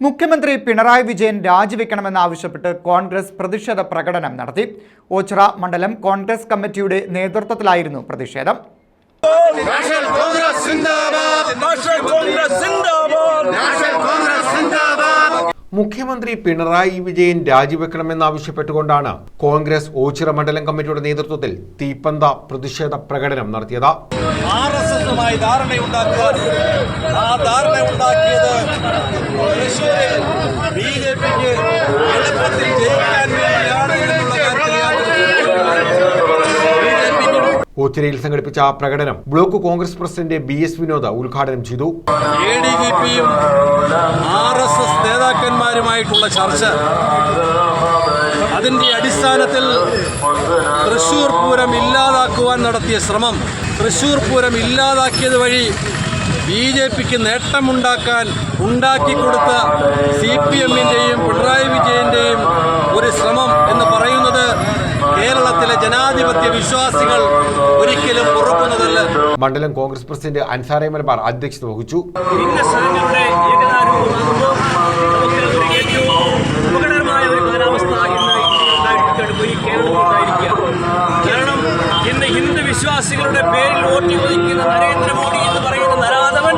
മുഖ്യമന്ത്രി പിണറായി വിജയൻ രാജിവെക്കണമെന്നാവശ്യപ്പെട്ട് കോൺഗ്രസ് പ്രതിഷേധ പ്രകടനം നടത്തി. ഓച്ചിറ മണ്ഡലം കോൺഗ്രസ് കമ്മിറ്റിയുടെ നേതൃത്വത്തിലായിരുന്നു പ്രതിഷേധം. മുഖ്യമന്ത്രി പിണറായി വിജയൻ രാജിവെക്കണമെന്നാവശ്യപ്പെട്ടുകൊണ്ടാണ് കോൺഗ്രസ് ഓച്ചിറ മണ്ഡലം കമ്മിറ്റിയുടെ നേതൃത്വത്തിൽ തീപ്പന്ത പ്രതിഷേധ പ്രകടനം നടത്തിയത്. ആർ എസ് എസുമായി ധാരണയുണ്ടാക്കുക ആ ധാരണ ഉണ്ടാക്കിയത് തൃശ്ശൂരിൽ ബി ജെ പിക്ക് എളുപ്പത്തിൽ ജയിക്കാൻ വേണ്ടിയാണ് എന്നുള്ള കാര്യത്തിൽ ബി ജെ പിക്ക് ഓച്ചിറയിൽ സംഘടിപ്പിച്ച പ്രകടനം block Congress president B S Vinod ഉദ്ഘാടനം ചെയ്തു. നേതാക്കന്മാരുമായിട്ടുള്ള ചർച്ച അതിന്റെ അടിസ്ഥാനത്തിൽ തൃശൂർ പൂരം ഇല്ലാതാക്കുവാൻ നടത്തിയ ശ്രമം തൃശൂർ പൂരം ഇല്ലാതാക്കിയത് വഴി ബി ജെ പിക്ക് നേട്ടമുണ്ടാക്കാൻ ഉണ്ടാക്കിക്കൊടുത്ത സി പി എമ്മിന്റെയും പിണറായി വിജയന്റെയും ഒരു ശ്രമം എന്ന് പറയുന്നത് കേരളത്തിലെ ജനാധിപത്യ വിശ്വാസികൾ ഒരിക്കലും പുറക്കുന്നതല്ല മണ്ഡലം കോൺഗ്രസ് പ്രസിഡന്റ് അൻസാറെ മലബാർ അധ്യക്ഷത വഹിച്ചു. ഇന്ന് കാരണം ഹിന്ദു വിശ്വാസികളുടെ പേരിൽ വോട്ട് ചോദിക്കുന്ന നരേന്ദ്രമോദി എന്ന് പറയുന്ന നരാധവൻ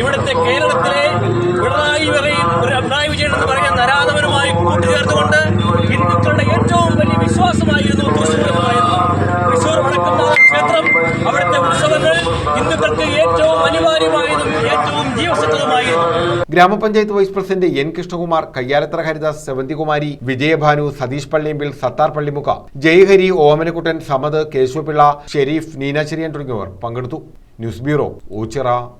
ഇവിടുത്തെ കേരളത്തിലെ പിണറായി പിണറായി വിജയൻ എന്ന് പറയുന്ന നരാധവനുമായി കൂട്ടുചേർത്തുകൊണ്ട് ഗ്രാമപഞ്ചായത്ത് vice president N Krishnakumar Kayyalathra Haridas Sevanthikumari Vijayabhanu Satheesh Palliyambil Sathar Pallimukha Jayahari Omanakuttan Samad Keshavapillai Sherif Neena Cherian തുടങ്ങിയവർ പങ്കെടുത്തു. News bureau Ochira.